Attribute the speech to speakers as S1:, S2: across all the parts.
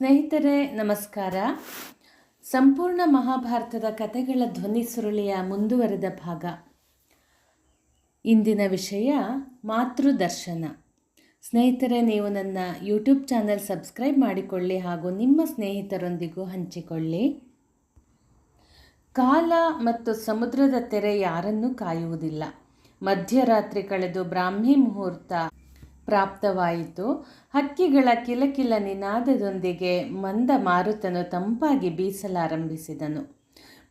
S1: ಸ್ನೇಹಿತರೆ, ನಮಸ್ಕಾರ. ಸಂಪೂರ್ಣ ಮಹಾಭಾರತದ ಕಥೆಗಳ ಧ್ವನಿ ಸುರುಳಿಯ ಮುಂದುವರೆದ ಭಾಗ. ಇಂದಿನ ವಿಷಯ ಮಾತೃದರ್ಶನ. ಸ್ನೇಹಿತರೆ, ನೀವು ನನ್ನ ಯೂಟ್ಯೂಬ್ ಚಾನಲ್ ಸಬ್ಸ್ಕ್ರೈಬ್ ಮಾಡಿಕೊಳ್ಳಿ ಹಾಗೂ ನಿಮ್ಮ ಸ್ನೇಹಿತರೊಂದಿಗೂ ಹಂಚಿಕೊಳ್ಳಿ. ಕಾಲ ಮತ್ತು ಸಮುದ್ರದ ತೆರೆ ಯಾರನ್ನೂ ಕಾಯುವುದಿಲ್ಲ. ಮಧ್ಯರಾತ್ರಿ ಕಳೆದು ಬ್ರಾಹ್ಮಿ ಮುಹೂರ್ತ ಪ್ರಾಪ್ತವಾಯಿತು. ಹಕ್ಕಿಗಳ ಕಿಲಕಿಲ ನಿನಾದದೊಂದಿಗೆ ಮಂದ ಮಾರುತನು ತಂಪಾಗಿ ಬೀಸಲಾರಂಭಿಸಿದನು.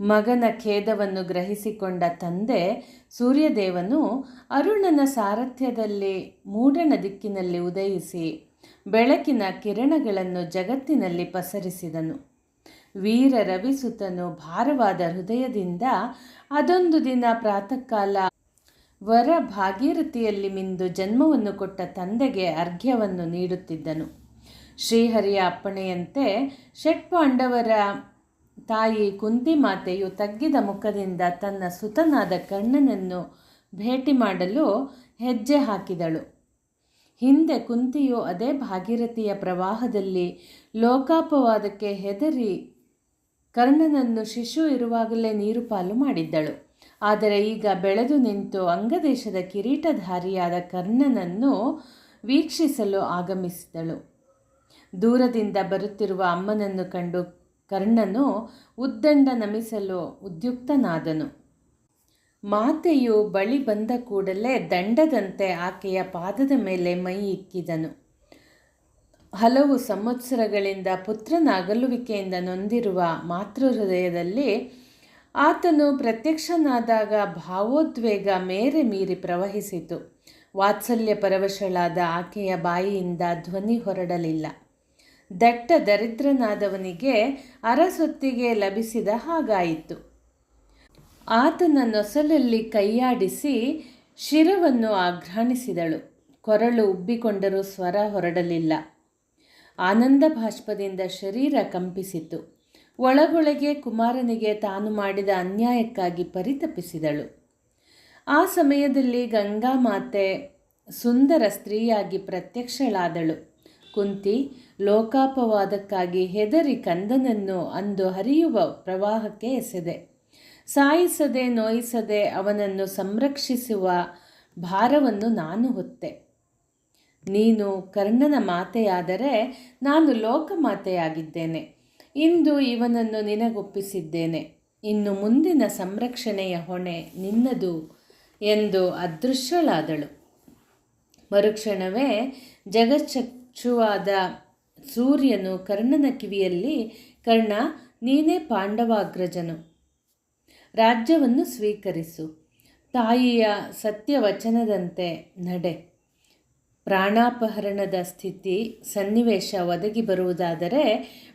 S1: ಮಗನ ಖೇದವನ್ನು ಗ್ರಹಿಸಿಕೊಂಡ ತಂದೆ ಸೂರ್ಯದೇವನು ಅರುಣನ ಸಾರಥ್ಯದಲ್ಲಿ ಮೂಡಣ ದಿಕ್ಕಿನಲ್ಲಿ ಉದಯಿಸಿ ಬೆಳಕಿನ ಕಿರಣಗಳನ್ನು ಜಗತ್ತಿನಲ್ಲಿ ಪಸರಿಸಿದನು. ವೀರ ರವಿಸುತನು ಭಾರವಾದ ಹೃದಯದಿಂದ ಅದೊಂದು ದಿನ ಪ್ರಾತಃಕಾಲ ವರ ಭಾಗೀರಥಿಯಲ್ಲಿ ಮಿಂದು ಜನ್ಮವನ್ನು ಕೊಟ್ಟ ತಂದೆಗೆ ಅರ್ಘ್ಯವನ್ನು ನೀಡುತ್ತಿದ್ದನು. ಶ್ರೀಹರಿಯ ಅಪ್ಪಣೆಯಂತೆ ಷಟ್ಪಾಂಡವರ ತಾಯಿ ಕುಂತಿ ಮಾತೆಯು ತಗ್ಗಿದ ಮುಖದಿಂದ ತನ್ನ ಸುತನಾದ ಕಣ್ಣನನ್ನು ಭೇಟಿ ಮಾಡಲು ಹೆಜ್ಜೆ ಹಾಕಿದಳು. ಹಿಂದೆ ಕುಂತಿಯು ಅದೇ ಭಾಗೀರಥಿಯ ಪ್ರವಾಹದಲ್ಲಿ ಲೋಕಾಪವಾದಕ್ಕೆ ಹೆದರಿ ಕರ್ಣನನ್ನು ಶಿಶು ಇರುವಾಗಲೇ ನೀರು ಪಾಲು ಮಾಡಿದ್ದಳು. ಆದರೆ ಈಗ ಬೆಳೆದು ನಿಂತು ಅಂಗದೇಶದ ಕಿರೀಟಧಾರಿಯಾದ ಕರ್ಣನನ್ನು ವೀಕ್ಷಿಸಲು ಆಗಮಿಸಿದಳು. ದೂರದಿಂದ ಬರುತ್ತಿರುವ ಅಮ್ಮನನ್ನು ಕಂಡು ಕರ್ಣನು ಉದ್ದಂಡ ನಮಿಸಲು ಉದ್ಯುಕ್ತನಾದನು. ಮಾತೆಯು ಬಳಿ ಬಂದ ಕೂಡಲೇ ದಂಡದಂತೆ ಆಕೆಯ ಪಾದದ ಮೇಲೆ ಮೈ ಇಕ್ಕಿದನು. ಹಲವು ಸಂವತ್ಸರಗಳಿಂದ ಪುತ್ರನ ಅಗಲುವಿಕೆಯಿಂದ ನೊಂದಿರುವ ಮಾತೃ ಹೃದಯದಲ್ಲಿ ಆತನು ಪ್ರತ್ಯಕ್ಷನಾದಾಗ ಭಾವೋದ್ವೇಗ ಮೇರೆ ಮೀರಿ ಪ್ರವಹಿಸಿತು. ವಾತ್ಸಲ್ಯ ಪರವಶಳಾದ ಆಕೆಯ ಬಾಯಿಯಿಂದ ಧ್ವನಿ ಹೊರಡಲಿಲ್ಲ. ದಟ್ಟ ದರಿದ್ರನಾದವನಿಗೆ ಅರಸೊತ್ತಿಗೆ ಲಭಿಸಿದ ಹಾಗಾಯಿತು. ಆತನ ನೊಸಲಲ್ಲಿ ಕೈಯಾಡಿಸಿ ಶಿರವನ್ನು ಆಘ್ರಾಣಿಸಿದಳು. ಕೊರಳು ಉಬ್ಬಿಕೊಂಡರೂ ಸ್ವರ ಹೊರಡಲಿಲ್ಲ. ಆನಂದ ಭಾಷ್ಪದಿಂದ ಶರೀರ ಕಂಪಿಸಿತು. ಒಳಗೊಳಗೆ ಕುಮಾರನಿಗೆ ತಾನು ಮಾಡಿದ ಅನ್ಯಾಯಕ್ಕಾಗಿ ಪರಿತಪಿಸಿದಳು. ಆ ಸಮಯದಲ್ಲಿ ಗಂಗಾ ಮಾತೆ ಸುಂದರ ಸ್ತ್ರೀಯಾಗಿ ಪ್ರತ್ಯಕ್ಷಳಾದಳು. ಕುಂತಿ, ಲೋಕಾಪವಾದಕ್ಕಾಗಿ ಹೆದರಿ ಕಂದನನ್ನು ಅಂದು ಹರಿಯುವ ಪ್ರವಾಹಕ್ಕೆ ಎಸೆದೆ. ಸಾಯಿಸದೆ ನೋಯಿಸದೆ ಅವನನ್ನು ಸಂರಕ್ಷಿಸುವ ಭಾರವನ್ನು ನಾನು ಹೊತ್ತೆ. ನೀನು ಕರ್ಣನ ಮಾತೆಯಾದರೆ ನಾನು ಲೋಕಮಾತೆಯಾಗಿದ್ದೇನೆ. ಇಂದು ಇವನನ್ನು ನಿನಗೊಪ್ಪಿಸಿದ್ದೇನೆ. ಇನ್ನು ಮುಂದಿನ ಸಂರಕ್ಷಣೆಯ ಹೊಣೆ ನಿನ್ನದು ಎಂದು ಅದೃಶ್ಯಳಾದಳು. ಮರುಕ್ಷಣವೇ ಜಗಚ್ಚುವಾದ ಸೂರ್ಯನು ಕರ್ಣನ ಕಿವಿಯಲ್ಲಿ, ಕರ್ಣ, ನೀನೇ ಪಾಂಡವಾಗ್ರಜನು. ರಾಜ್ಯವನ್ನು ಸ್ವೀಕರಿಸು. ತಾಯಿಯ ಸತ್ಯವಚನದಂತೆ ನಡೆ. ಪ್ರಾಣಾಪಹರಣದ ಸ್ಥಿತಿ ಸನ್ನಿವೇಶ ಒದಗಿ ಬರುವುದಾದರೆ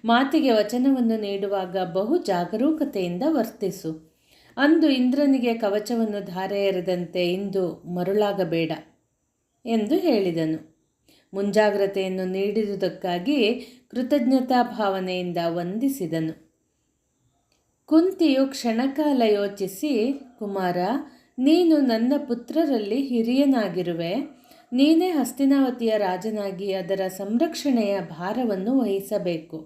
S1: ಮಾತಿಗೆ ವಚನವನ್ನು ನೀಡುವಾಗ ಬಹು ಜಾಗರೂಕತೆಯಿಂದ ವರ್ತಿಸು. ಅಂದು ಇಂದ್ರನಿಗೆ ಕವಚವನ್ನು ಧಾರೆ ಎರೆದಂತೆ ಇಂದು ಮರುಳಾಗಬೇಡ ಎಂದು ಹೇಳಿದನು. ಮುಂಜಾಗ್ರತೆಯನ್ನು ನೀಡಿರುವುದಕ್ಕಾಗಿ ಕೃತಜ್ಞತಾ ಭಾವನೆಯಿಂದ ವಂದಿಸಿದನು. ಕುಂತಿಯು ಕ್ಷಣಕಾಲ ಯೋಚಿಸಿ, ಕುಮಾರ, ನೀನು ನನ್ನ ಪುತ್ರರಲ್ಲಿ ಹಿರಿಯನಾಗಿರುವೆ. ನೀನೇ ಹಸ್ತಿನಾವತಿಯ ರಾಜನಾಗಿ ಅದರ ಸಂರಕ್ಷಣೆಯ ಭಾರವನ್ನು ವಹಿಸಬೇಕು.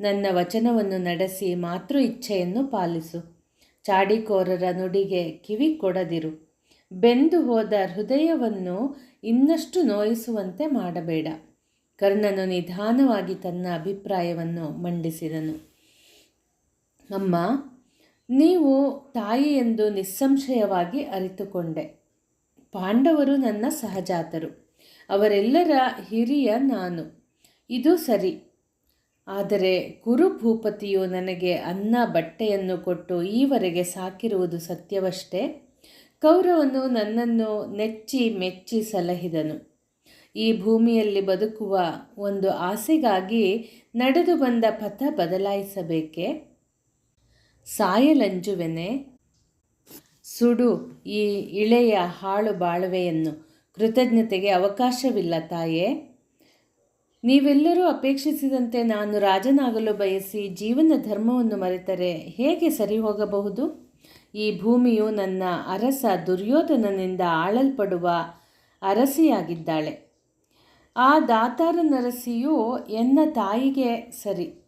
S1: ನನ್ನ ವಚನವನ್ನು ನಡೆಸಿ ಮಾತೃ ಇಚ್ಛೆಯನ್ನು ಪಾಲಿಸು. ಚಾಡಿಕೋರರ ನುಡಿಗೆ ಕಿವಿ ಕೊಡದಿರು. ಬೆಂದು ಹೋದ ಹೃದಯವನ್ನು ಇನ್ನಷ್ಟು ನೋಯಿಸುವಂತೆ ಮಾಡಬೇಡ. ಕರ್ಣನು ನಿಧಾನವಾಗಿ ತನ್ನ ಅಭಿಪ್ರಾಯವನ್ನು ಮಂಡಿಸಿದನು. ಅಮ್ಮ, ನೀವು ತಾಯಿ ಎಂದು ನಿಸ್ಸಂಶಯವಾಗಿ ಅರಿತುಕೊಂಡೆ. ಪಾಂಡವರು ನನ್ನ ಸಹಜಾತರು. ಅವರೆಲ್ಲರ ಹಿರಿಯ ನಾನು. ಇದು ಸರಿ. ಆದರೆ ಕುರುಭೂಪತಿಯು ನನಗೆ ಅನ್ನ ಬಟ್ಟೆಯನ್ನು ಕೊಟ್ಟು ಈವರೆಗೆ ಸಾಕಿರುವುದು ಸತ್ಯವಷ್ಟೇ? ಕೌರವನು ನನ್ನನ್ನು ನೆಚ್ಚಿ ಮೆಚ್ಚಿ ಸಲಹಿದನು. ಈ ಭೂಮಿಯಲ್ಲಿ ಬದುಕುವ ಒಂದು ಆಸೆಗಾಗಿ ನಡೆದು ಬಂದ ಪಥ ಬದಲಾಯಿಸಬೇಕೆ? ಸಾಯಲಂಜುವೆನೆ ಸುಡು ಈ ಇಳೆಯ ಹಾಳು ಬಾಳುವೆಯನ್ನು ಕೃತಜ್ಞತೆಗೆ ಅವಕಾಶವಿಲ್ಲ ತಾಯೇ. ನೀವೆಲ್ಲರೂ ಅಪೇಕ್ಷಿಸಿದಂತೆ ನಾನು ರಾಜನಾಗಲು ಬಯಸಿ ಜೀವನ ಧರ್ಮವನ್ನು ಮರೆತರೆ ಹೇಗೆ ಸರಿ ಹೋಗಬಹುದು ಈ ಭೂಮಿಯು ನನ್ನ ಅರಸ ದುರ್ಯೋಧನನಿಂದ ಆಳಲ್ಪಡುವ ಅರಸಿಯಾಗಿದ್ದಾಳೆ. ಆ ದಾತಾರ ನರಸಿಯು ಎನ್ನ ತಾಯಿಗೆ ಸರಿ.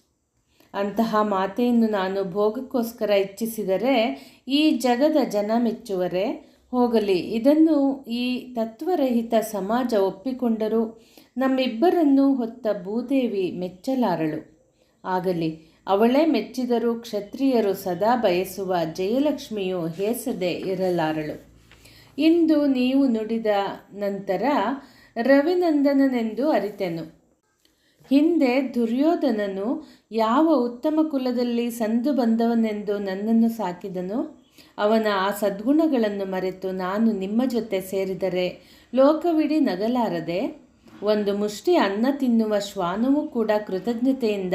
S1: ಅಂತಹ ಮಾತೆಯನ್ನು ನಾನು ಭೋಗಕ್ಕೋಸ್ಕರ ಇಚ್ಛಿಸಿದರೆ ಈ ಜಗದ ಜನ ಮೆಚ್ಚುವರೆ? ಹೋಗಲಿ, ಇದನ್ನು ಈ ತತ್ವರಹಿತ ಸಮಾಜ ಒಪ್ಪಿಕೊಂಡರೂ. ನಮ್ಮಿಬ್ಬರನ್ನು ಹೊತ್ತ ಭೂದೇವಿ ಮೆಚ್ಚಲಾರಳು. ಆಗಲಿ, ಅವಳೇ ಮೆಚ್ಚಿದರೂ ಕ್ಷತ್ರಿಯರು ಸದಾ ಬಯಸುವ ಜಯಲಕ್ಷ್ಮಿಯು ಹೇಸದೆ ಇರಲಾರಳು. ಇಂದು ನೀವು ನುಡಿದ ನಂತರ ರವಿನಂದನನೆಂದು ಅರಿತೆನು. ಹಿಂದೆ ದುರ್ಯೋಧನನು ಯಾವ ಉತ್ತಮ ಕುಲದಲ್ಲಿ ಸಂದು ಬಂದವನೆಂದು ನನ್ನನ್ನು ಸಾಕಿದನು? ಅವನ ಆ ಸದ್ಗುಣಗಳನ್ನು ಮರೆತು ನಾನು ನಿಮ್ಮ ಜೊತೆ ಸೇರಿದರೆ ಲೋಕವಿಡೀ ನಗಲಾರದೆ? ಒಂದು ಮುಷ್ಟಿ ಅನ್ನ ತಿನ್ನುವ ಶ್ವಾನವೂ ಕೂಡ ಕೃತಜ್ಞತೆಯಿಂದ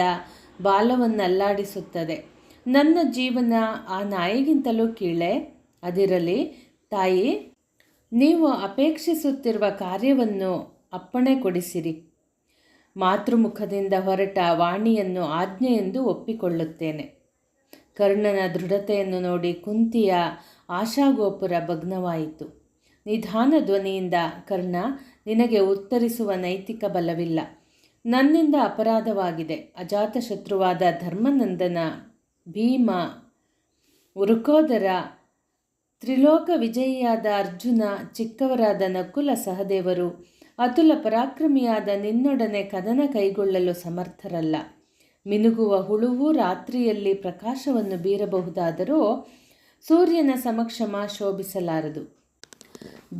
S1: ಬಾಲವನ್ನಲ್ಲಾಡಿಸುತ್ತದೆ. ನನ್ನ ಜೀವನ ಆ ನಾಯಿಗಿಂತಲೂ ಕೀಳೆ. ಅದಿರಲಿ, ತಾಯಿ, ನೀವು ಅಪೇಕ್ಷಿಸುತ್ತಿರುವ ಕಾರ್ಯವನ್ನು ಅಪ್ಪಣೆ ಕೊಡಿಸಿರಿ. ಮಾತೃಮುಖದಿಂದ ಹೊರಟ ವಾಣಿಯನ್ನು ಆಜ್ಞೆಯೆಂದು ಒಪ್ಪಿಕೊಳ್ಳುತ್ತೇನೆ. ಕರ್ಣನ ದೃಢತೆಯನ್ನು ನೋಡಿ ಕುಂತಿಯ ಆಶಾಗೋಪುರ ಭಗ್ನವಾಯಿತು. ನಿಧಾನ ಧ್ವನಿಯಿಂದ, ಕರ್ಣ, ನಿನಗೆ ಉತ್ತರಿಸುವ ನೈತಿಕ ಬಲವಿಲ್ಲ. ನನ್ನಿಂದ ಅಪರಾಧವಾಗಿದೆ. ಅಜಾತಶತ್ರುವಾದ ಧರ್ಮನಂದನ ಭೀಮ ವೃಕೋದರ ತ್ರಿಲೋಕ ವಿಜಯಿಯಾದ ಅರ್ಜುನ ಚಿಕ್ಕವರಾದ ನಕುಲ ಸಹದೇವರು ಅತುಲ ಪರಾಕ್ರಮಿಯಾದ ನಿನ್ನೊಡನೆ ಕದನ ಕೈಗೊಳ್ಳಲು ಸಮರ್ಥರಲ್ಲ. ಮಿನುಗುವ ಹುಳುವು ರಾತ್ರಿಯಲ್ಲಿ ಪ್ರಕಾಶವನ್ನು ಬೀರಬಹುದಾದರೂ, ಸೂರ್ಯನ ಸಮಕ್ಷಮ ಶೋಭಿಸಲಾರದು.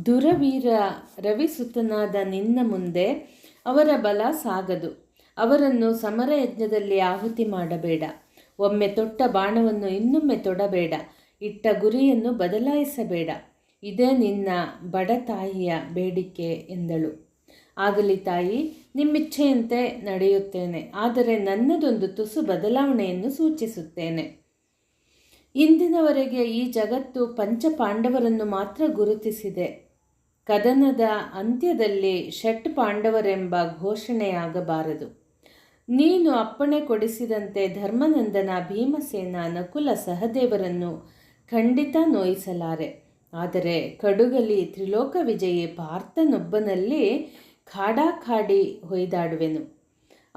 S1: ದುರವೀರ ರವಿಸುತನಾದ ನಿನ್ನ ಮುಂದೆ ಅವರ ಬಲ ಸಾಗದು. ಅವರನ್ನು ಸಮರ ಯಜ್ಞದಲ್ಲಿ ಆಹುತಿ ಮಾಡಬೇಡ. ಒಮ್ಮೆ ತೊಟ್ಟ ಬಾಣವನ್ನು ಇನ್ನೊಮ್ಮೆ ತೊಡಬೇಡ. ಇಟ್ಟ ಗುರಿಯನ್ನು ಬದಲಾಯಿಸಬೇಡ. ಇದೇ ನಿನ್ನ ಬಡತಾಯಿಯ ಬೇಡಿಕೆ ಎಂದಳು. ಆಗಲಿ ತಾಯಿ, ನಿಮ್ಮಿಚ್ಛೆಯಂತೆ ನಡೆಯುತ್ತೇನೆ. ಆದರೆ ನನ್ನದೊಂದು ತುಸು ಬದಲಾವಣೆಯನ್ನು ಸೂಚಿಸುತ್ತೇನೆ. ಇಂದಿನವರೆಗೆ ಈ ಜಗತ್ತು ಪಂಚಪಾಂಡವರನ್ನು ಮಾತ್ರ ಗುರುತಿಸಿದೆ. ಕದನದ ಅಂತ್ಯದಲ್ಲಿ ಷಟ್ ಪಾಂಡವರೆಂಬ ಘೋಷಣೆಯಾಗಬಾರದು. ನೀನು ಅಪ್ಪಣೆ ಕೊಡಿಸಿದಂತೆ ಧರ್ಮನಂದನ ಭೀಮಸೇನ ನಕುಲ ಸಹದೇವರನ್ನು ಖಂಡಿತ ನೋಯಿಸಲಾರೆ. ಆದರೆ ಕಡುಗಲಿ ತ್ರಿಲೋಕ ವಿಜಯಿ ಪಾರ್ಥನೊಬ್ಬನಲ್ಲಿ ಖಾಡಾಖಾಡಿ ಹೊಯ್ದಾಡುವೆನು.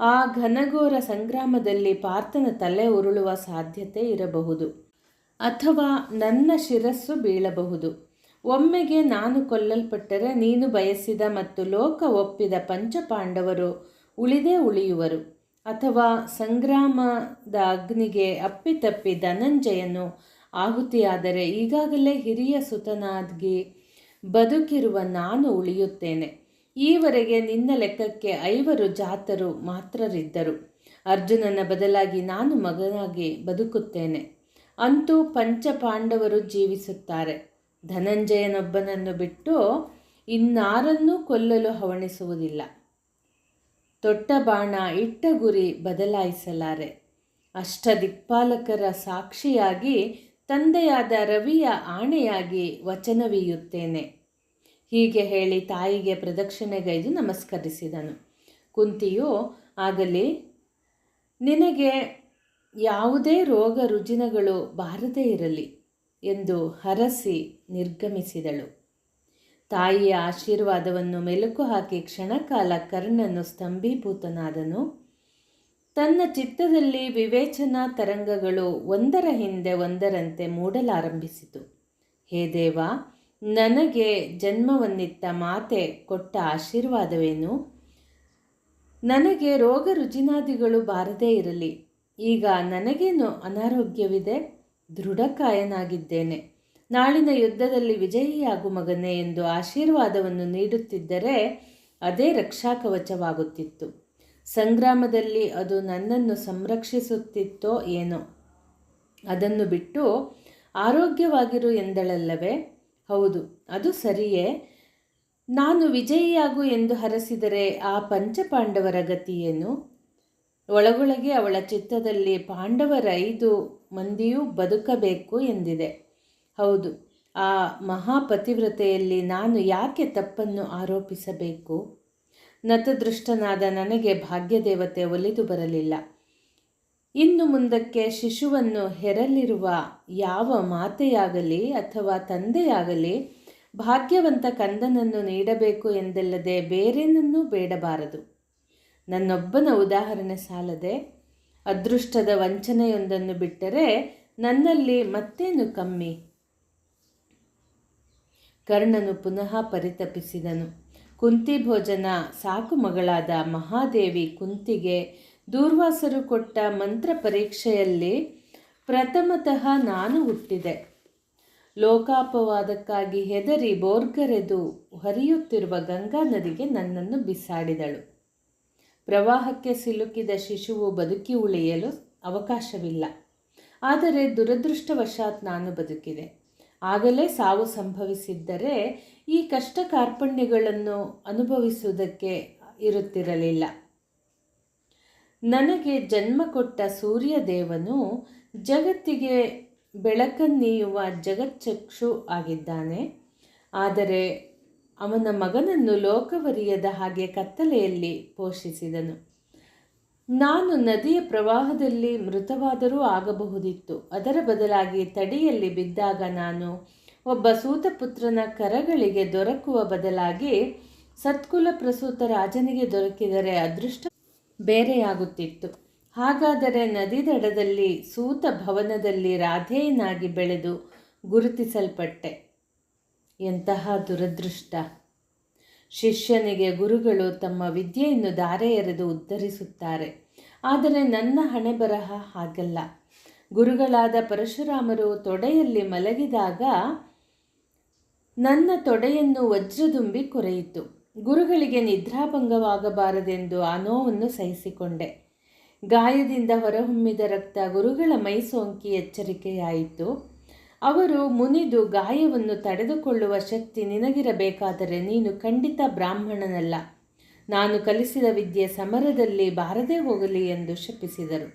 S1: ಆ ಘನಘೋರ ಸಂಗ್ರಾಮದಲ್ಲಿ ಪಾರ್ಥನ ತಲೆ ಉರುಳುವ ಸಾಧ್ಯತೆ ಇರಬಹುದು. ಅಥವಾ ನನ್ನ ಶಿರಸ್ಸು ಬೀಳಬಹುದು. ಒಮ್ಮೆಗೆ ನಾನು ಕೊಲ್ಲಲ್ಪಟ್ಟರೆ ನೀನು ಬಯಸಿದ ಮತ್ತು ಲೋಕ ಒಪ್ಪಿದ ಪಂಚಪಾಂಡವರು ಉಳಿದೇ ಉಳಿಯುವರು. ಅಥವಾ ಸಂಗ್ರಾಮದ ಅಗ್ನಿಗೆ ಅಪ್ಪಿತಪ್ಪಿ ಧನಂಜಯನು ಆಹುತಿಯಾದರೆ ಈಗಾಗಲೇ ಹಿರಿಯ ಸುತನಾಗಿ ಬದುಕಿರುವ ನಾನು ಉಳಿಯುತ್ತೇನೆ. ಈವರೆಗೆ ನಿನ್ನ ಲೆಕ್ಕಕ್ಕೆ ಐವರು ಜಾತರು ಮಾತ್ರರಿದ್ದರು. ಅರ್ಜುನನ ಬದಲಾಗಿ ನಾನು ಮಗನಾಗಿ ಬದುಕುತ್ತೇನೆ. ಅಂತೂ ಪಂಚಪಾಂಡವರು ಜೀವಿಸುತ್ತಾರೆ. ಧನಂಜಯನೊಬ್ಬನನ್ನು ಬಿಟ್ಟು ಇನ್ನಾರನ್ನೂ ಕೊಲ್ಲಲು ಹವಣಿಸುವುದಿಲ್ಲ. ತೊಟ್ಟ ಬಾಣ, ಇಟ್ಟ ಗುರಿ ಬದಲಾಯಿಸಲಾರೆ. ಅಷ್ಟ ದಿಕ್ಪಾಲಕರ ಸಾಕ್ಷಿಯಾಗಿ ತಂದೆಯಾದ ರವಿಯ ಆಣೆಯಾಗಿ ವಚನವೀಯುತ್ತೇನೆ. ಹೀಗೆ ಹೇಳಿ ತಾಯಿಗೆ ಪ್ರದಕ್ಷಿಣೆಗೈದು ನಮಸ್ಕರಿಸಿದನು. ಕುಂತಿಯು, ಆಗಲಿ. ನಿನಗೆ ಯಾವುದೇ ರೋಗ ರುಜಿನಗಳು ಬಾರದೇ ಇರಲಿ ಎಂದು ಹರಸಿ ನಿರ್ಗಮಿಸಿದಳು. ತಾಯಿಯ ಆಶೀರ್ವಾದವನ್ನು ಮೆಲುಕು ಹಾಕಿ ಕ್ಷಣಕಾಲ ಕರ್ಣನು ಸ್ತಂಭೀಭೂತನಾದನು. ತನ್ನ ಚಿತ್ತದಲ್ಲಿ ವಿವೇಚನಾ ತರಂಗಗಳು ಒಂದರ ಹಿಂದೆ ಒಂದರಂತೆ ಮೂಡಲಾರಂಭಿಸಿತು. ಹೇ ದೇವ, ನನಗೆ ಜನ್ಮವನ್ನಿತ್ತ ಮಾತೆ ಕೊಟ್ಟ ಆಶೀರ್ವಾದವೇನು? ನನಗೆ ರೋಗ ರುಜಿನಾದಿಗಳು ಬಾರದೇ ಇರಲಿ. ಈಗ ನನಗೇನು ಅನಾರೋಗ್ಯವಿದೆ? ದೃಢಕಾಯನಾಗಿದ್ದೇನೆ. ನಾಳಿನ ಯುದ್ಧದಲ್ಲಿ ವಿಜಯಿಯಾಗು ಮಗನೇ ಎಂದು ಆಶೀರ್ವಾದವನ್ನು ನೀಡುತ್ತಿದ್ದರೆ ಅದೇ ರಕ್ಷಾಕವಚವಾಗುತ್ತಿತ್ತು. ಸಂಗ್ರಾಮದಲ್ಲಿ ಅದು ನನ್ನನ್ನು ಸಂರಕ್ಷಿಸುತ್ತಿತ್ತೋ ಏನೋ. ಅದನ್ನು ಬಿಟ್ಟು ಆರೋಗ್ಯವಾಗಿರು ಎಂದಳಲ್ಲವೇ? ಹೌದು, ಅದು ಸರಿಯೇ. ನಾನು ವಿಜಯಿಯಾಗು ಎಂದು ಹರಸಿದರೆ ಆ ಪಂಚಪಾಂಡವರ ಗತಿಯೇನು? ಒಳಗೊಳಗೆ ಅವಳ ಚಿತ್ತದಲ್ಲಿ ಪಾಂಡವರ ಐದು ಮಂದಿಯೂ ಬದುಕಬೇಕು ಎಂದಿದೆ. ಹೌದು, ಆ ಮಹಾಪತಿವ್ರತೆಯಲ್ಲಿ ನಾನು ಯಾಕೆ ತಪ್ಪನ್ನು ಆರೋಪಿಸಬೇಕು? ನತದೃಷ್ಟನಾದ ನನಗೆ ಭಾಗ್ಯದೇವತೆ ಒಲಿದು ಬರಲಿಲ್ಲ. ಇನ್ನು ಮುಂದಕ್ಕೆ ಶಿಶುವನ್ನು ಹೆರಲಿರುವ ಯಾವ ಮಾತೆಯಾಗಲಿ ಅಥವಾ ತಂದೆಯಾಗಲಿ ಭಾಗ್ಯವಂತ ಕಂದನನ್ನು ನೀಡಬೇಕು ಎಂದಲ್ಲದೆ ಬೇರೇನನ್ನೂ ಬೇಡಬಾರದು. ನನ್ನೊಬ್ಬನ ಉದಾಹರಣೆ ಸಾಲದೆ, ಅದೃಷ್ಟದ ವಂಚನೆಯೊಂದನ್ನು ಬಿಟ್ಟರೆ ನನ್ನಲ್ಲಿ ಮತ್ತೇನು ಕಮ್ಮಿ? ಕರ್ಣನು ಪುನಃ ಪರಿತಪಿಸಿದನು. ಕುಂತಿ ಭೋಜನ, ಸಾಕು ಮಗಳಾದ ಮಹಾದೇವಿ ಕುಂತಿಗೆ ದೂರ್ವಾಸರು ಕೊಟ್ಟ ಮಂತ್ರ ಪರೀಕ್ಷೆಯಲ್ಲಿ ಪ್ರಥಮತಃ ನಾನು ಹುಟ್ಟಿದೆ. ಲೋಕಾಪವಾದಕ್ಕಾಗಿ ಹೆದರಿ ಬೋರ್ಗರೆದು ಹರಿಯುತ್ತಿರುವ ಗಂಗಾ ನದಿಗೆ ನನ್ನನ್ನು ಬಿಸಾಡಿದಳು. ಪ್ರವಾಹಕ್ಕೆ ಸಿಲುಕಿದ ಶಿಶುವು ಬದುಕಿ ಉಳಿಯಲು ಅವಕಾಶವಿಲ್ಲ. ಆದರೆ ದುರದೃಷ್ಟವಶಾತ್ ನಾನು ಬದುಕಿದೆ. ಆಗಲೇ ಸಾವು ಸಂಭವಿಸಿದ್ದರೆ ಈ ಕಷ್ಟ ಕಾರ್ಪಣ್ಯಗಳನ್ನು ಅನುಭವಿಸುವುದಕ್ಕೆ ಇರುತ್ತಿರಲಿಲ್ಲ. ನನಗೆ ಜನ್ಮ ಕೊಟ್ಟ ಸೂರ್ಯದೇವನು ಜಗತ್ತಿಗೆ ಬೆಳಕನ್ನೀಯುವ ಜಗಚ್ಚಕ್ಷು ಆಗಿದ್ದಾನೆ. ಆದರೆ ಅವನ ಮಗನನ್ನು ಲೋಕವರಿಯದ ಹಾಗೆ ಕತ್ತಲೆಯಲ್ಲಿ ಪೋಷಿಸಿದನು. ನಾನು ನದಿಯ ಪ್ರವಾಹದಲ್ಲಿ ಮೃತವಾದರೂ ಆಗಬಹುದಿತ್ತು. ಅದರ ಬದಲಾಗಿ ತಡಿಯಲ್ಲಿ ಬಿದ್ದಾಗ ನಾನು ಒಬ್ಬ ಸೂತಪುತ್ರನ ಕರಗಳಿಗೆ ದೊರಕುವ ಬದಲಾಗಿ ಸತ್ಕುಲ ಪ್ರಸೂತ ರಾಜನಿಗೆ ದೊರಕಿದರೆ ಅದೃಷ್ಟ ಬೇರೆಯಾಗುತ್ತಿತ್ತು. ಹಾಗಾದರೆ ನದಿ ದಡದಲ್ಲಿ ಸೂತ ಭವನದಲ್ಲಿ ರಾಧೇಯನಾಗಿ ಬೆಳೆದು ಗುರುತಿಸಲ್ಪಟ್ಟೆ. ಎಂತಹ ದುರದೃಷ್ಟ. ಶಿಷ್ಯನಿಗೆ ಗುರುಗಳು ತಮ್ಮ ವಿದ್ಯೆಯನ್ನು ದಾರೆ ಎರೆದು ಉದ್ಧರಿಸುತ್ತಾರೆ. ಆದರೆ ನನ್ನ ಹಣೆ ಬರಹ ಹಾಗಲ್ಲ. ಗುರುಗಳಾದ ಪರಶುರಾಮರು ತೊಡೆಯಲ್ಲಿ ಮಲಗಿದಾಗ ನನ್ನ ತೊಡೆಯನ್ನು ವಜ್ರದುಂಬಿ ಕೊರೆಯಿತು. ಗುರುಗಳಿಗೆ ನಿದ್ರಾಭಂಗವಾಗಬಾರದೆಂದು ಆ ನೋವನ್ನು ಸಹಿಸಿಕೊಂಡೆ. ಗಾಯದಿಂದ ಹೊರಹೊಮ್ಮಿದ ರಕ್ತ ಗುರುಗಳ ಮೈ ಸೋಂಕಿ ಎಚ್ಚರಿಕೆಯಾಯಿತು. ಅವರು ಮುನಿದು ಗಾಯವನ್ನು ತಡೆದುಕೊಳ್ಳುವ ಶಕ್ತಿ ನಿನಗಿರಬೇಕಾದರೆ ನೀನು ಖಂಡಿತ ಬ್ರಾಹ್ಮಣನಲ್ಲ. ನಾನು ಕಲಿಸಿದ ವಿದ್ಯೆ ಸಮರದಲ್ಲಿ ಬಾರದೇ ಹೋಗಲಿ ಎಂದು ಶಪಿಸಿದರು.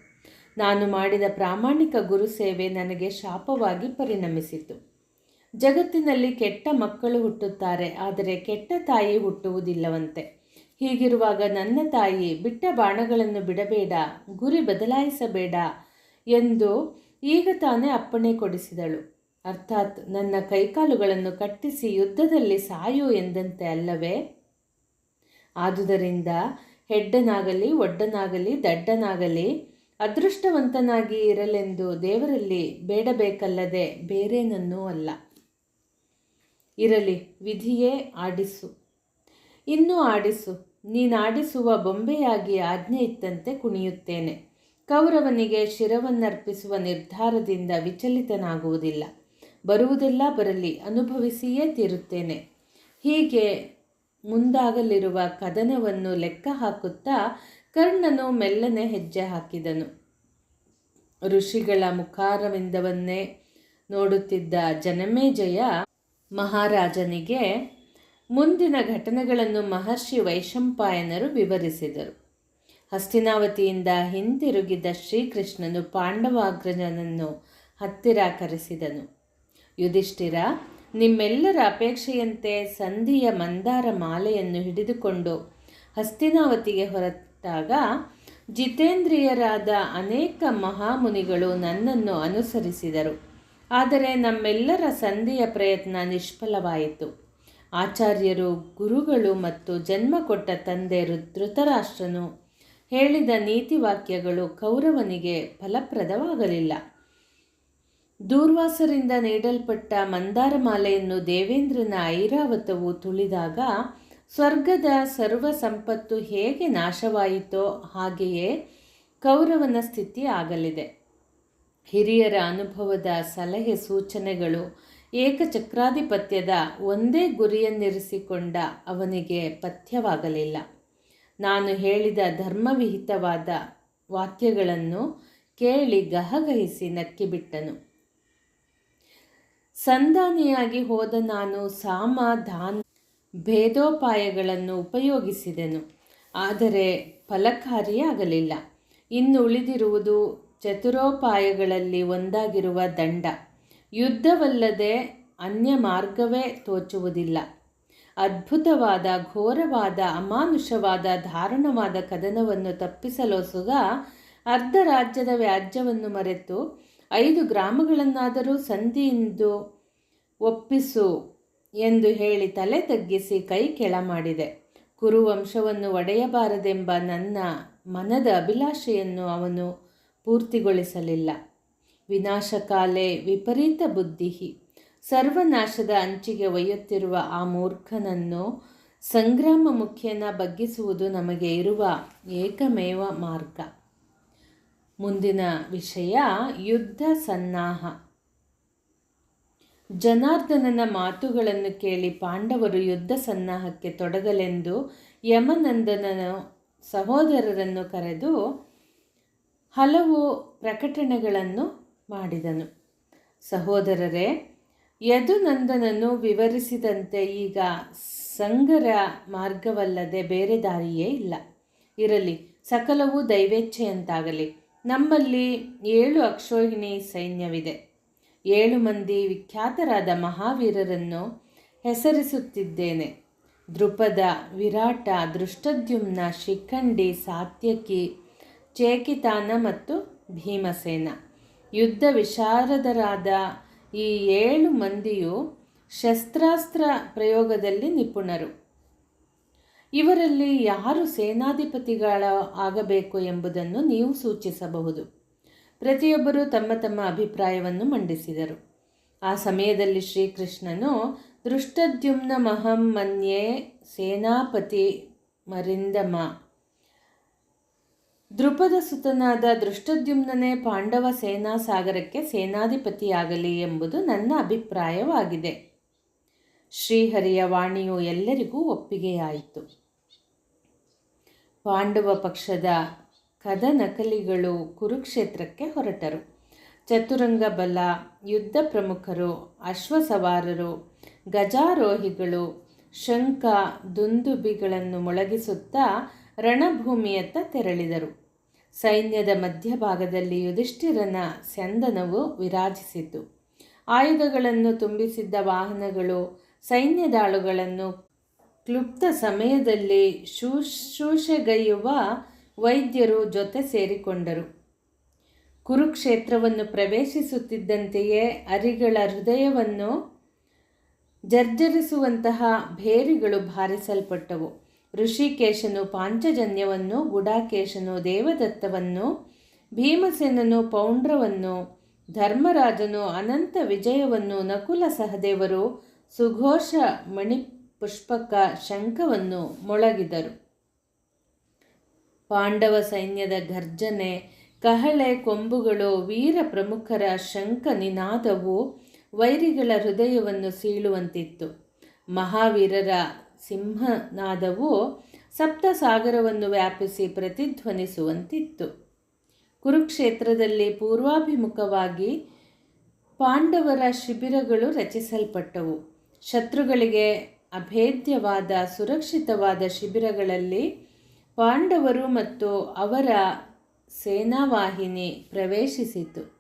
S1: ನಾನು ಮಾಡಿದ ಪ್ರಾಮಾಣಿಕ ಗುರು ಸೇವೆ ನನಗೆ ಶಾಪವಾಗಿ ಪರಿಣಮಿಸಿತು. ಜಗತ್ತಿನಲ್ಲಿ ಕೆಟ್ಟ ಮಕ್ಕಳು ಹುಟ್ಟುತ್ತಾರೆ, ಆದರೆ ಕೆಟ್ಟ ತಾಯಿ ಹುಟ್ಟುವುದಿಲ್ಲವಂತೆ. ಹೀಗಿರುವಾಗ ನನ್ನ ತಾಯಿ, ಬಿಟ್ಟ ಬಾಣಗಳನ್ನು ಬಿಡಬೇಡ, ಗುರಿ ಬದಲಾಯಿಸಬೇಡ ಎಂದು ಈಗ ತಾನೇ ಅಪ್ಪಣೆ ಕೊಡಿಸಿದಳು. ಅರ್ಥಾತ್ ನನ್ನ ಕೈಕಾಲುಗಳನ್ನು ಕಟ್ಟಿಸಿ ಯುದ್ಧದಲ್ಲಿ ಸಾಯು ಎಂದಂತೆ ಅಲ್ಲವೇ? ಆದುದರಿಂದ ಹೆಡ್ಡನಾಗಲಿ, ಒಡ್ಡನಾಗಲಿ, ದಡ್ಡನಾಗಲಿ, ಅದೃಷ್ಟವಂತನಾಗಿ ಇರಲೆಂದು ದೇವರಲ್ಲಿ ಬೇಡಬೇಕಲ್ಲದೆ ಬೇರೇನನ್ನೂ ಅಲ್ಲ. ಇರಲಿ, ವಿಧಿಯೇ ಆಡಿಸು. ಇನ್ನೂ ಆಡಿಸು. ನೀನಾಡಿಸುವ ಬೊಂಬೆಯಾಗಿ ಆಜ್ಞೆ ಇತ್ತಂತೆ ಕುಣಿಯುತ್ತೇನೆ. ಕೌರವನಿಗೆ ಶಿರವನ್ನರ್ಪಿಸುವ ನಿರ್ಧಾರದಿಂದ ವಿಚಲಿತನಾಗುವುದಿಲ್ಲ. ಬರುವುದೆಲ್ಲ ಬರಲಿ, ಅನುಭವಿಸಿಯೇ ತೀರುತ್ತೇನೆ. ಹೀಗೆ ಮುಂದಾಗಲಿರುವ ಕದನವನ್ನು ಲೆಕ್ಕ ಹಾಕುತ್ತಾ ಕರ್ಣನು ಮೆಲ್ಲನೆ ಹೆಜ್ಜೆ ಹಾಕಿದನು. ಋಷಿಗಳ ಮುಖಾರವಿಂದವನ್ನೇ ನೋಡುತ್ತಿದ್ದ ಜನಮೇಜಯ ಮಹಾರಾಜನಿಗೆ ಮುಂದಿನ ಘಟನೆಗಳನ್ನು ಮಹರ್ಷಿ ವೈಶಂಪಾಯನರು ವಿವರಿಸಿದರು. ಹಸ್ತಿನಾವತಿಯಿಂದ ಹಿಂತಿರುಗಿದ ಶ್ರೀಕೃಷ್ಣನು ಪಾಂಡವಾಗ್ರಜನನ್ನು ಹತ್ತಿರ ಕರೆಸಿದನು ಯುಧಿಷ್ಠಿರ, ನಿಮ್ಮೆಲ್ಲರ ಅಪೇಕ್ಷೆಯಂತೆ ಸಂಧಿಯ ಮಂದಾರ ಮಾಲೆಯನ್ನು ಹಿಡಿದುಕೊಂಡು ಹಸ್ತಿನಾವತಿಗೆ ಹೊರಟಾಗ ಜಿತೇಂದ್ರಿಯರಾದ ಅನೇಕ ಮಹಾಮುನಿಗಳು ನನ್ನನ್ನು ಅನುಸರಿಸಿದರು. ಆದರೆ ನಮ್ಮೆಲ್ಲರ ಸಂಧಿಯ ಪ್ರಯತ್ನ ನಿಷ್ಫಲವಾಯಿತು. ಆಚಾರ್ಯರು, ಗುರುಗಳು ಮತ್ತು ಜನ್ಮ ಕೊಟ್ಟ ತಂದೆ ಧೃತರಾಷ್ಟ್ರನು ಹೇಳಿದ ನೀತಿವಾಕ್ಯಗಳು ಕೌರವನಿಗೆ ಫಲಪ್ರದವಾಗಲಿಲ್ಲ. ದೂರ್ವಾಸರಿಂದ ನೀಡಲ್ಪಟ್ಟ ಮಂದಾರಮಾಲೆಯನ್ನು ದೇವೇಂದ್ರನ ಐರಾವತವು ತುಳಿದಾಗ ಸ್ವರ್ಗದ ಸರ್ವ ಸಂಪತ್ತು ಹೇಗೆ ನಾಶವಾಯಿತೋ ಹಾಗೆಯೇ ಕೌರವನ ಸ್ಥಿತಿ ಆಗಲಿದೆ. ಹಿರಿಯರ ಅನುಭವದ ಸಲಹೆ ಸೂಚನೆಗಳು ಏಕಚಕ್ರಾಧಿಪತ್ಯದ ಒಂದೇ ಗುರಿಯನ್ನಿರಿಸಿಕೊಂಡ ಅವನಿಗೆ ಪಥ್ಯವಾಗಲಿಲ್ಲ. ನಾನು ಹೇಳಿದ ಧರ್ಮವಿಹಿತವಾದ ವಾಕ್ಯಗಳನ್ನು ಕೇಳಿ ಗಹಗಹಿಸಿ ನಕ್ಕಿಬಿಟ್ಟನು. ಸಂಧಾನಿಯಾಗಿ ಹೋದ ನಾನು ಸಾಮ ದಾನ ಭೇದೋಪಾಯಗಳನ್ನು ಉಪಯೋಗಿಸಿದೆನು. ಆದರೆ ಫಲಕಾರಿಯಾಗಲಿಲ್ಲ. ಇನ್ನು ಉಳಿದಿರುವುದು ಚತುರೋಪಾಯಗಳಲ್ಲಿ ಒಂದಾಗಿರುವ ದಂಡ. ಯುದ್ಧವಲ್ಲದೆ ಅನ್ಯ ಮಾರ್ಗವೇ ತೋಚುವುದಿಲ್ಲ. ಅದ್ಭುತವಾದ, ಘೋರವಾದ, ಅಮಾನುಷವಾದ ದಾರುಣವಾದ ಕದನವನ್ನು ತಪ್ಪಿಸಲೋಸುಗ ಅರ್ಧ ರಾಜ್ಯದ ವ್ಯಾಜ್ಯವನ್ನು ಮರೆತು ಐದು ಗ್ರಾಮಗಳನ್ನಾದರೂ ಸಂಧಿಯಿಂದ ಒಪ್ಪಿಸು ಎಂದು ಹೇಳಿ ತಲೆ ತಗ್ಗಿಸಿ ಕೈ ಕೆಳ ಮಾಡಿದೆ ಕುರುವಂಶವನ್ನು ಒಡೆಯಬಾರದೆಂಬ ನನ್ನ ಮನದ ಅಭಿಲಾಷೆಯನ್ನು ಅವನು ಪೂರ್ತಿಗೊಳಿಸಲಿಲ್ಲ. ವಿನಾಶಕಾಲೆ ವಿಪರೀತ ಬುದ್ಧಿ ಸರ್ವನಾಶದ ಅಂಚಿಗೆ ಒಯ್ಯುತ್ತಿರುವ ಆ ಮೂರ್ಖನನ್ನು ಸಂಗ್ರಾಮ ಮುಖ್ಯನ ಬಗ್ಗಿಸುವುದು ನಮಗೆ ಇರುವ ಏಕಮೇವ ಮಾರ್ಗ. ಮುಂದಿನ ವಿಷಯ ಯುದ್ಧ ಸನ್ನಾಹ. ಜನಾರ್ದನನ ಮಾತುಗಳನ್ನು ಕೇಳಿ ಪಾಂಡವರು ಯುದ್ಧ ಸನ್ನಾಹಕ್ಕೆ ತೊಡಗಲೆಂದು ಯಮನಂದನನ ಸಹೋದರರನ್ನು ಕರೆದು ಹಲವು ಪ್ರಕಟಣೆಗಳನ್ನು ಮಾಡಿದನು. ಸಹೋದರರೇ ಯದುನಂದನನು ವಿವರಿಸಿದಂತೆ ಈಗ ಸಂಗರ ಮಾರ್ಗವಲ್ಲದೆ ಬೇರೆ ದಾರಿಯೇ ಇಲ್ಲ. ಇರಲಿ, ಸಕಲವೂ ದೈವೇಚ್ಛೆಯಂತಾಗಲಿ ನಮ್ಮಲ್ಲಿ ಏಳು ಅಕ್ಷೋಹಿಣಿ ಸೈನ್ಯವಿದೆ. ಏಳು ಮಂದಿ ವಿಖ್ಯಾತರಾದ ಮಹಾವೀರರನ್ನು ಹೆಸರಿಸುತ್ತಿದ್ದೇನೆ. ದೃಪದ ವಿರಾಟ ದೃಷ್ಟದ್ಯುಮ್ನ ಶಿಖಂಡಿ, ಸಾತ್ಯಕಿ ಚೇಕಿತಾನ ಮತ್ತು ಭೀಮಸೇನ. ಯುದ್ಧ ವಿಶಾರದರಾದ ಈ ಏಳು ಮಂದಿಯು ಶಸ್ತ್ರಾಸ್ತ್ರ ಪ್ರಯೋಗದಲ್ಲಿ ನಿಪುಣರು. ಇವರಲ್ಲಿ ಯಾರು ಸೇನಾಧಿಪತಿಗಳ ಆಗಬೇಕು ಎಂಬುದನ್ನು ನೀವು ಸೂಚಿಸಬಹುದು. ಪ್ರತಿಯೊಬ್ಬರು ತಮ್ಮ ತಮ್ಮ ಅಭಿಪ್ರಾಯವನ್ನು ಮಂಡಿಸಿದರು. ಆ ಸಮಯದಲ್ಲಿ ಶ್ರೀಕೃಷ್ಣನು ದೃಷ್ಟದ್ಯುಮ್ನ ಮಹಮ್ಮನ್ಯೇ ಸೇನಾಪತಿ ಮರಿಂದಮ ದೃಪದ ಸುತನಾದ ದೃಷ್ಟದ್ಯುಮ್ನೇ ಪಾಂಡವ ಸೇನಾ ಸಾಗರಕ್ಕೆ ಸೇನಾಧಿಪತಿಯಾಗಲಿ ಎಂಬುದು ನನ್ನ ಅಭಿಪ್ರಾಯವಾಗಿದೆ. ಶ್ರೀಹರಿಯ ವಾಣಿಯು ಎಲ್ಲರಿಗೂ ಒಪ್ಪಿಗೆಯಾಯಿತು. ಪಾಂಡವ ಪಕ್ಷದ ಕದ ನಕಲಿಗಳು ಕುರುಕ್ಷೇತ್ರಕ್ಕೆ ಹೊರಟರು. ಚತುರಂಗ ಬಲ, ಯುದ್ಧ ಪ್ರಮುಖರು, ಅಶ್ವಸವಾರರು, ಗಜಾರೋಹಿಗಳು, ಶಂಖ, ದುಂದುಬಿಗಳನ್ನು ಮೊಳಗಿಸುತ್ತಾ ರಣಭೂಮಿಯತ್ತ ತೆರಳಿದರು. ಸೈನ್ಯದ ಮಧ್ಯಭಾಗದಲ್ಲಿ ಯುಧಿಷ್ಠಿರನ ಸಂದನವು ವಿರಾಜಿಸಿತು ಆಯುಧಗಳನ್ನು ತುಂಬಿಸಿದ್ದ ವಾಹನಗಳು, ಸೈನ್ಯದಾಳುಗಳನ್ನು ಕ್ಲುಪ್ತ ಸಮಯದಲ್ಲಿ ಶುಶ್ರೂಷೆಗೈಯುವ ವೈದ್ಯರು ಜೊತೆ ಸೇರಿಕೊಂಡರು. ಕುರುಕ್ಷೇತ್ರವನ್ನು ಪ್ರವೇಶಿಸುತ್ತಿದ್ದಂತೆಯೇ ಅರಿಗಳ ಹೃದಯವನ್ನು ಜರ್ಜರಿಸುವಂತಹ ಭೇರಿಗಳು ಭಾರಿಸಲ್ಪಟ್ಟವು ಋಷಿಕೇಶನು ಪಾಂಚಜನ್ಯವನ್ನು, ಗುಡಾಕೇಶನು ದೇವದತ್ತವನ್ನು, ಭೀಮಸೇನನು ಪೌಂಡ್ರವನ್ನು, ಧರ್ಮರಾಜನು ಅನಂತ ವಿಜಯವನ್ನು, ನಕುಲ ಸಹದೇವರು ಸುಘೋಷ ಮಣಿಪುಷ್ಪಕ ಶಂಖವನ್ನು ಮೊಳಗಿದರು. ಪಾಂಡವ ಸೈನ್ಯದ ಗರ್ಜನೆ ಕಹಳೆ ಕೊಂಬುಗಳು, ವೀರ ಪ್ರಮುಖರ ಶಂಖ ನಿನಾದವು ವೈರಿಗಳ ಹೃದಯವನ್ನು ಸೀಳುವಂತಿತ್ತು. ಮಹಾವೀರರ ಸಿಂಹನಾದವು ಸಪ್ತಸಾಗರವನ್ನು ವ್ಯಾಪಿಸಿ ಪ್ರತಿಧ್ವನಿಸುವಂತಿತ್ತು. ಕುರುಕ್ಷೇತ್ರದಲ್ಲಿ ಪೂರ್ವಾಭಿಮುಖವಾಗಿ ಪಾಂಡವರ ಶಿಬಿರಗಳು ರಚಿಸಲ್ಪಟ್ಟವು. ಶತ್ರುಗಳಿಗೆ ಅಭೇದ್ಯವಾದ, ಸುರಕ್ಷಿತವಾದ ಶಿಬಿರಗಳಲ್ಲಿ ಪಾಂಡವರು ಮತ್ತು ಅವರ ಸೇನಾವಾಹಿನಿ ಪ್ರವೇಶಿಸಿತು.